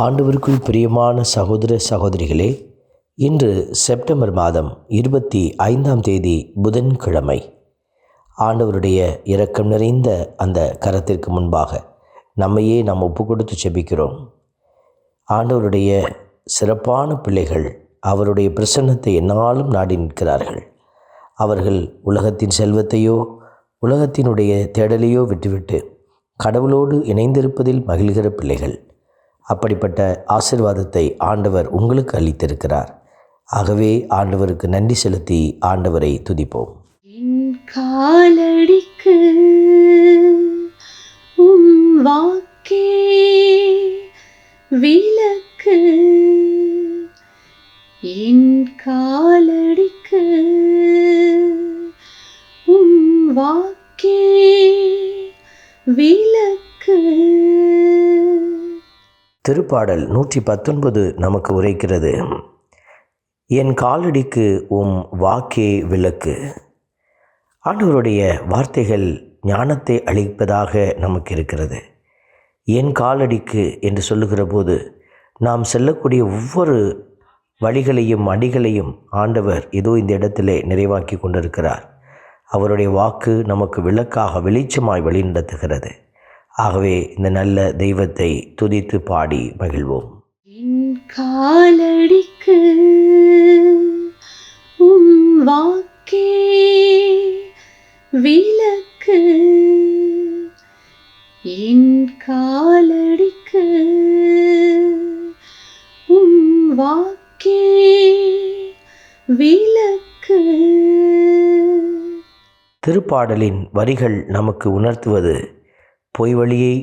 ஆண்டவருக்குள் பிரியமான சகோதர சகோதரிகளே இன்று செப்டம்பர் மாதம் இருபத்தி ஐந்தாம் தேதி புதன்கிழமை. ஆண்டவருடைய இரக்கம் நிறைந்த அந்த கரத்திற்கு முன்பாக நம்மையே நாம் ஒப்பு கொடுத்து செபிக்கிறோம். ஆண்டவருடைய சிறப்பான பிள்ளைகள் அவருடைய பிரசன்னத்தை என்னாலும் நாடி நிற்கிறார்கள். அவர்கள் உலகத்தின் செல்வத்தையோ உலகத்தினுடைய தேடலையோ விட்டுவிட்டு கடவுளோடு இணைந்திருப்பதில் மகிழ்கிற பிள்ளைகள். அப்படிப்பட்ட ஆசிர்வாதத்தை ஆண்டவர் உங்களுக்கு அளித்திருக்கிறார். ஆகவே ஆண்டவருக்கு நன்றி செலுத்தி ஆண்டவரை துதிப்போம். காலடிக்கு உம் வாக்கே விளக்கு. என் காலடிக்கு உம் வாக்கே விளக்கு. திருப்பாடல் நூற்றி பத்தொன்பது நமக்கு உரைக்கிறது. என் காலடிக்கு உம் வாக்கே விளக்கு. ஆண்டவருடைய வார்த்தைகள் ஞானத்தை அளிப்பதாக நமக்கு இருக்கிறது. என் காலடிக்கு என்று சொல்லுகிற போது நாம் செல்லக்கூடிய ஒவ்வொரு வழிகளையும் அடிகளையும் ஆண்டவர் இதோ இந்த இடத்திலே நிறைவாக்கி கொண்டிருக்கிறார். அவருடைய வாக்கு நமக்கு விளக்காக வெளிச்சமாய் வழிநடத்துகிறது. ஆகவே இந்த நல்ல தெய்வத்தை துதித்து பாடி மகிழ்வோம். என் காலடிக்கு உம் வாக்கே விளக்கு. என் காலடிக்கு உம் வாக்கே விளக்கு. திருப்பாடலின் வரிகள் நமக்கு உணர்த்துவது பொய் வழியை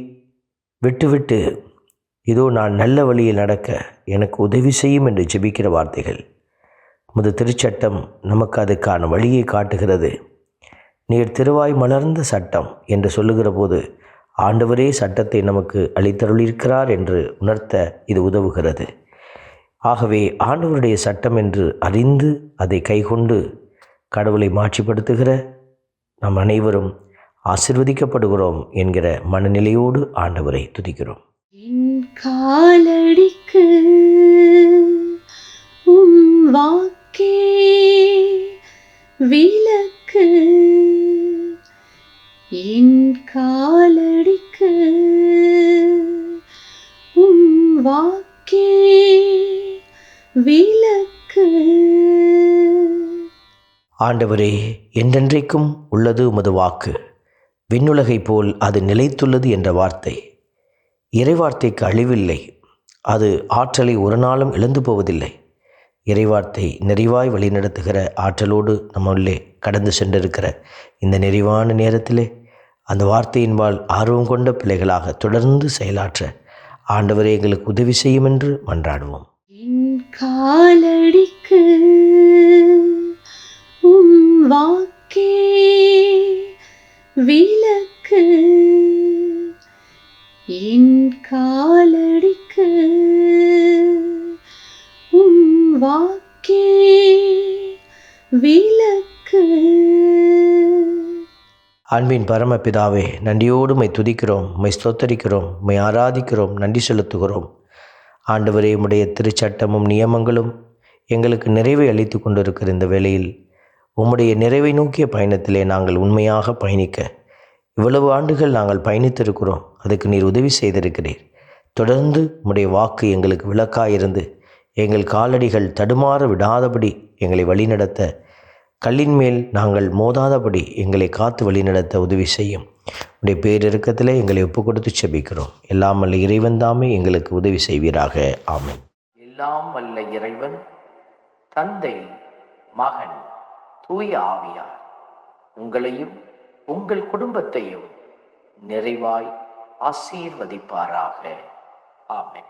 விட்டுவிட்டு இதோ நான் நல்ல வழியில் நடக்க எனக்கு உதவி செய்யும் என்று ஜெபிக்கிற வார்த்தைகள். முது திருச்சட்டம் நமக்கு அதுக்கான வழியை காட்டுகிறது. நீர் திருவாய் மலர்ந்த சட்டம் என்று சொல்லுகிற போது ஆண்டவரே சட்டத்தை நமக்கு அளித்தருளிருக்கிறார் என்று உணர்த்த இது உதவுகிறது. ஆகவே ஆண்டவருடைய சட்டம் என்று அறிந்து அதை கைகொண்டு கடவுளை மாட்சிப்படுத்துகிற நாம் அனைவரும் ஆசிர்வதிக்கப்படுகிறோம் என்கிற மனநிலையோடு ஆண்டவரை துதிக்கிறோம். காலடிக்கு உம் வாக்கே விளக்கு. என் காலடிக்கு உம் வாக்கே விளக்கு. ஆண்டவரே என்றென்றைக்கும் உள்ளது உமது வாக்கு. விண்ணுலகைப் போல் அது நிலைத்துள்ளது என்ற வார்த்தை. இறைவார்த்தைக்கு அழிவில்லை. அது ஆற்றலை ஒரு நாளும் இழந்து போவதில்லை. இறைவார்த்தை நிறைவாய் வழிநடத்துகிற ஆற்றலோடு நம்முள்ளே கடந்து சென்றிருக்கிற இந்த நிறைவான நேரத்திலே அந்த வார்த்தையின்பால் ஆர்வம் கொண்ட பிள்ளைகளாக தொடர்ந்து செயலாற்ற ஆண்டவரே எங்களுக்கு உதவி செய்யும் என்று மன்றாடுவோம். காலடிக்கு வாக்கே விளக்கு. அன்பின் பரமபிதாவே நன்றியோடு மை துதிக்கிறோம் மை ஸ்தோத்தரிக்கிறோம் மை ஆராதிக்கிறோம் நன்றி செலுத்துகிறோம். ஆண்டவரே உம்முடைய திருச்சட்டமும் நியமங்களும் எங்களுக்கு நிறைவை அளித்து கொண்டிருக்கிற இந்த வேளையில் உம்முடைய நிறைவை நோக்கிய பயணத்திலே நாங்கள் உண்மையாக பயணிக்க இவ்வளவு ஆண்டுகள் நாங்கள் பயணித்திருக்கிறோம் அதுக்கு நீர் உதவி செய்திருக்கிறீர். தொடர்ந்து உம்முடைய வாக்கு எங்களுக்கு விளக்காயிருந்து எங்கள் காலடிகள் தடுமாற விடாதபடி எங்களை வழிநடத்த. கல்லின் மேல் நாங்கள் மோதாதபடி எங்களை காத்து வழிநடத்த உதவி செய்யும். உடைய பேரிறக்கத்திலே எங்களை ஒப்பு கொடுத்து செபிக்கிறோம். எல்லாம் வல்ல இறைவன் தாமே எங்களுக்கு உதவி செய்வீராக. ஆமென். எல்லாம் வல்ல இறைவன் தந்தை மகன் தூய ஆவியார் உங்களையும் உங்கள் குடும்பத்தையும் நிறைவாய் ஆசீர்வதிப்பாராக. ஆமென்.